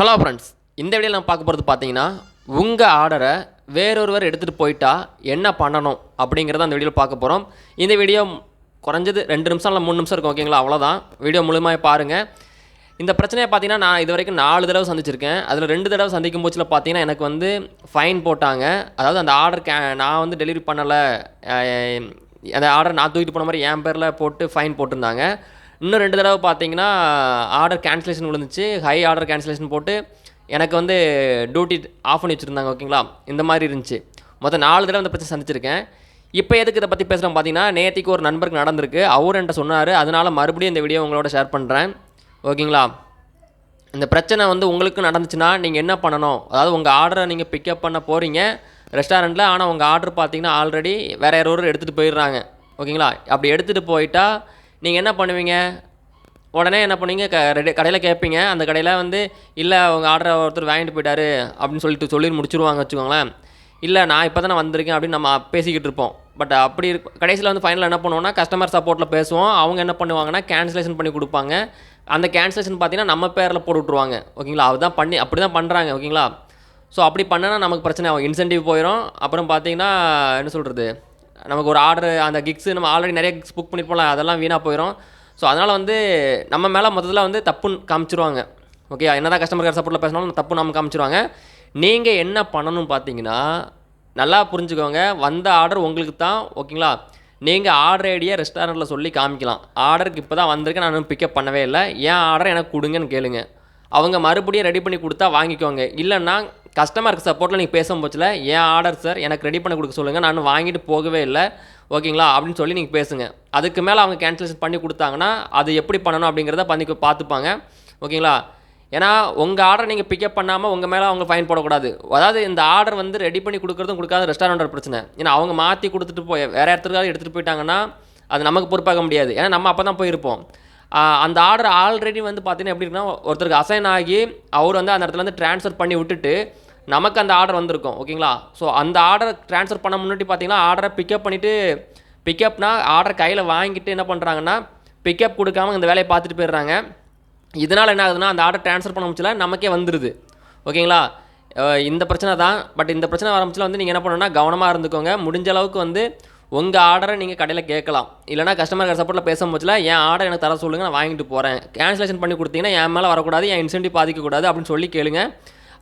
Hello friends இந்த வீடியோவில் நான் பார்க்க போகிறது பார்த்தீங்கன்னா உங்கள் ஆர்டரை வேறொருவர் எடுத்துகிட்டு போயிட்டா என்ன பண்ணணும் அப்படிங்கிறத அந்த வீடியோவில் பார்க்க போகிறோம் இந்த வீடியோ குறைஞ்சது ரெண்டு நிமிஷம் இல்லை மூணு நிமிஷம் இருக்கும் ஓகேங்களா? அவ்வளோதான் வீடியோ முழுமையாக பாருங்கள் இந்த பிரச்சனையை பார்த்தீங்கன்னா நான் இது வரைக்கும் நாலு தடவை சந்திச்சிருக்கேன். அதில் ரெண்டு தடவை சந்திக்கும் போச்சில் பார்த்தீங்கன்னா எனக்கு வந்து ஃபைன் போட்டாங்க. அதாவது அந்த ஆர்டர் கே நான் வந்து டெலிவரி பண்ணலை. அந்த ஆர்டர் நான் தூக்கிட்டு போன மாதிரி என் பேரில் போட்டு ஃபைன் போட்டிருந்தாங்க. இன்னும் ரெண்டு தடவை பார்த்தீங்கன்னா ஆர்டர் கேன்சலேஷன் விழுந்துச்சு. ஹை ஆர்டர் கேன்சலேஷன் போட்டு எனக்கு வந்து டியூட்டி ஆஃப் பண்ணி வச்சுருந்தாங்க ஓகேங்களா இந்த மாதிரி இருந்துச்சு. மொத்தம் நாலு தடவை அந்த பிரச்சனை சந்திச்சிருக்கேன். இப்போ எதுக்கு இதை பற்றி பேசுகிறோம் பார்த்தீங்கன்னா நேற்றுக்கு ஒரு நண்பருக்கு நடந்திருக்கு. அவர் என்கிட்ட சொன்னார். அதனால் மறுபடியும் இந்த வீடியோ உங்களோட ஷேர் பண்ணுறேன் ஓகேங்களா இந்த பிரச்சனை வந்து உங்களுக்கு நடந்துச்சுன்னா நீங்கள் என்ன பண்ணணும்? அதாவது உங்கள் ஆர்டரை நீங்கள் பிக்கப் பண்ண போகிறீங்க ரெஸ்டாரண்ட்டில் ஆனால் உங்கள் ஆர்டர் பார்த்தீங்கன்னா ஆல்ரெடி வேறு யாரோ எடுத்துகிட்டு போயிடுறாங்க. ஓகேங்களா அப்படி எடுத்துகிட்டு போயிட்டால் நீங்கள் என்ன பண்ணுவீங்க? உடனே என்ன பண்ணுவீங்க? க ரெடி கடையில் கேட்பீங்க அந்த கடையில் வந்து இல்லை உங்கள் ஆர்டரை ஒருத்தர் வாங்கிட்டு போயிட்டாரு அப்படின்னு சொல்லிட்டு சொல்லி முடிச்சுருவாங்க வச்சுக்கோங்களேன். இல்லை நான் இப்போ தான் வந்திருக்கேன் அப்படின்னு நம்ம பேசிக்கிட்டு இருப்போம். பட் அப்படி இருக்க கடைசியில் வந்து ஃபைனலாக என்ன பண்ணுவோம்னா கஸ்டமர் சப்போர்ட்டில் பேசுவோம். அவங்க என்ன பண்ணுவாங்கன்னா கேன்சலேஷன் பண்ணி கொடுப்பாங்க. அந்த கேன்சலேஷன் பார்த்தீங்கன்னா நம்ம பேரில் போட்டு விட்ருவாங்க ஓகேங்களா? அதுதான் பண்ணி அப்படி தான் பண்ணுறாங்க ஓகேங்களா? ஸோ அப்படி பண்ணனா நமக்கு பிரச்சனை ஆகும். இன்சென்டிவ் போயிடும் அப்புறம் பார்த்தீங்கன்னா என்ன சொல்கிறது நமக்கு ஒரு ஆர்டர் அந்த கிக்ஸு நம்ம ஆல்ரெடி நிறைய கிக்ஸ் புக் பண்ணிருப்போம்ல அதெல்லாம் வீணாக போயிடும் ஸோ அதனால் வந்து நம்ம மேலே மொத்தத்தில் வந்து தப்புன்னு காமிச்சிருவாங்க. ஓகே என்னதான் கஸ்டமர் கேர் சப்போர்ட்டில் பேசினாலும் தப்பு நம்ம காமிச்சிருவாங்க. நீங்கள் என்ன பண்ணணும் பார்த்தீங்கன்னா நல்லா புரிஞ்சுக்கோங்க. வந்த ஆர்டர் உங்களுக்கு தான் ஓகேங்களா நீங்கள் ஆர்டர் ஐடியை ரெஸ்டாரண்ட்டில் சொல்லி காமிக்கலாம். ஆர்டருக்கு இப்போ தான் வந்திருக்கேன் நான் பிக்கப் பண்ணவே இல்லை. ஏன் ஆர்டர் எனக்கு கொடுங்கன்னு கேளுங்க. அவங்க மறுபடியும் ரெடி பண்ணி கொடுத்தா வாங்கிக்கோங்க. இல்லைன்னா கஸ்டமருக்கு சப்போர்ட்டில் நீங்கள் பேசும் போச்சில் ஏன் ஆர்டர் சார் எனக்கு ரெடி பண்ணி கொடுக்க சொல்லுங்கள் நான் வாங்கிட்டு போகவே இல்லை. ஓகேங்களா? அப்படின்னு சொல்லி நீங்கள் பேசுங்க. அதுக்கு மேலே அவங்க கேன்சலேஷன் பண்ணி கொடுத்தாங்கன்னா அது எப்படி பண்ணணும் அப்படிங்கிறத பண்ணி பார்த்துப்பாங்க. ஓகேங்களா? ஏன்னா உங்கள் ஆர்டர் நீங்கள் பிக்கப் பண்ணாமல் உங்கள் மேலே அவங்க ஃபைன் போடக்கூடாது. அதாவது இந்த ஆர்டர் வந்து ரெடி பண்ணி கொடுக்குறதும் கொடுக்காத ரெஸ்டாரண்ட்டோட பிரச்சனை. ஏன்னா அவங்க மாற்றி கொடுத்துட்டு போய் வேறு இடத்துக்காக எடுத்துகிட்டு போயிட்டாங்கன்னா அது நமக்கு பொறுப்பாக முடியாது. ஏன்னா நம்ம அப்போ தான் போயிருப்போம். அந்த ஆர்டர் ஆல்ரெடி வந்து பார்த்தீங்கன்னா எப்படி இருக்குன்னா ஒருத்தருக்கு அசைன் ஆகி அவர் வந்து அந்த இடத்துல வந்து ட்ரான்ஸ்ஃபர் பண்ணி விட்டுட்டு நமக்கு அந்த ஆர்டர் வந்திருக்கும் ஓகேங்களா ஸோ அந்த ஆர்டர் ட்ரான்ஸ்ஃபர் பண்ண முன்னாடி பார்த்தீங்கன்னா ஆர்டரை பிக்கப் பண்ணிவிட்டு பிக்கப்னா ஆர்டர் கையில் வாங்கிட்டு என்ன பண்ணுறாங்கன்னா பிக்கப் கொடுக்காம இந்த வேலையை பார்த்துட்டு போயிடுறாங்க. இதனால் என்ன ஆகுதுன்னா அந்த ஆர்டர் ட்ரான்ஸ்ஃபர் பண்ண முடிச்சல நமக்கே வந்துடுது ஓகேங்களா இந்த பிரச்சனை தான். பட் இந்த பிரச்சனை ஆரம்பிச்சில் வந்து நீங்கள் என்ன பண்ணணும்னா கவனமாக இருந்துக்கோங்க. முடிஞ்ச அளவுக்கு வந்து உங்கள் ஆர்டரை நீங்கள் கடையில் கேட்கலாம். இல்லைனா கஸ்டமர் கேர் சப்போர்ட்டில் பேச முடியல என் ஆர்டர் எனக்கு தர சொல்லுங்கள் நான் வாங்கிட்டு போகிறேன் கேன்சலேஷன் பண்ணி கொடுத்தீங்கன்னா என் மேலே வரக்கூடாது என் இன்சென்டிவ் பாதிக்கக்கூடாது அப்படின்னு சொல்லி கேளுங்க.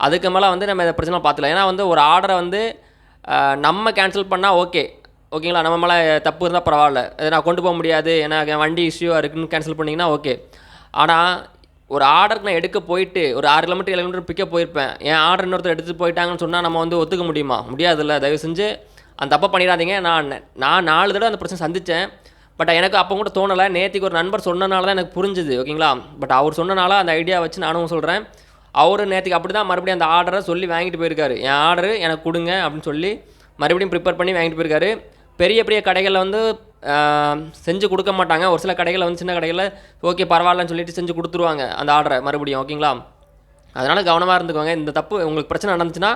அதுக்கு மேலே வந்து நம்ம இதை பிரச்சனை பார்த்துக்கலாம். ஏன்னா வந்து ஒரு ஆர்டரை வந்து நம்ம கேன்சல் பண்ணால் ஓகே ஓகேங்களா? நம்ம மேலே தப்பு இருந்தால் பரவாயில்ல. இதை நான் கொண்டு போக முடியாது. ஏன்னா என் வண்டி இஷ்யூவாக இருக்குன்னு கேன்சல் பண்ணிங்கன்னா ஓகே ஆனால் ஒரு ஆர்டருக்கு நான் எடுக்க போயிட்டு ஒரு ஆறு கிலோமீட்டர் ஏழு கிலோமீட்டர் பிக்கப் போயிருப்பேன். என் ஆர்டர் இன்னொருத்தர் எடுத்துகிட்டு போயிட்டாங்கன்னு சொன்னால் நம்ம வந்து ஒத்துக்க முடியுமா? முடியாதுல்ல. தயவு செஞ்சு அந்த தப்பை பண்ணிடாதீங்க. நான் நான் நாலு தடவை அந்த பிரச்சனை சந்தித்தேன் பட் எனக்கு அப்போ கூட தோணலை. நேற்றுக்கு ஒரு நண்பர் சொன்னனால தான் எனக்கு புரிஞ்சுது ஓகேங்களா? பட் அவர் சொன்னனால அந்த ஐடியா வச்சு நானும் சொல்கிறேன் அவர் நேற்றுக்கு அப்படி தான் மறுபடியும் அந்த ஆர்டரை சொல்லி வாங்கிட்டு போயிருக்காரு. என் ஆர்டர் எனக்கு கொடுங்க அப்படின்னு சொல்லி மறுபடியும் ப்ரிப்பேர் பண்ணி வாங்கிட்டு போயிருக்காரு. பெரிய பெரிய கடைகளில் வந்து செஞ்சு கொடுக்க மாட்டாங்க. ஒரு சில கடைகளில் வந்து சின்ன கடைகளில் ஓகே பரவாயில்லன்னு சொல்லிட்டு செஞ்சு கொடுத்துருவாங்க அந்த ஆர்டரை மறுபடியும் ஓகேங்களா? அதனால் கவனமாக இருந்துக்கோங்க. இந்த தப்பு உங்களுக்கு பிரச்சனை நடந்துச்சுன்னா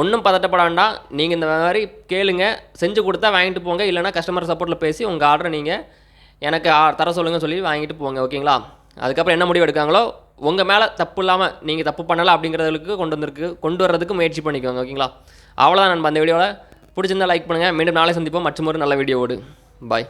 ஒன்றும் பதட்டப்பட வேண்டாம். நீங்கள் இந்த மாதிரி கேளுங்க. செஞ்சு கொடுத்தா வாங்கிட்டு போங்க. இல்லைனா கஸ்டமர் சப்போர்ட்டில் பேசி உங்கள் ஆர்டரை நீங்கள் எனக்கு தர சொல்லுங்க சொல்லி வாங்கிட்டு போங்க. ஓகேங்களா அதுக்கப்புறம் என்ன முடிவு எடுக்காங்களோ உங்கள் மேலே தப்பு இல்லாமல் நீங்கள் தப்பு பண்ணலை அப்படிங்கிறதுக்கு கொண்டு வந்திருக்கு கொண்டு வர்றதுக்கு முயற்சி பண்ணிக்கோங்க. ஓகேங்களா அவ்வளோதான் நண்பா. அந்த வீடியோவில் பிடிச்சிருந்தா லைக் பண்ணுங்கள் மீண்டும் நாளை சந்திப்போம். மற்றும் ஒரு நல்ல வீடியோவோடு பாய்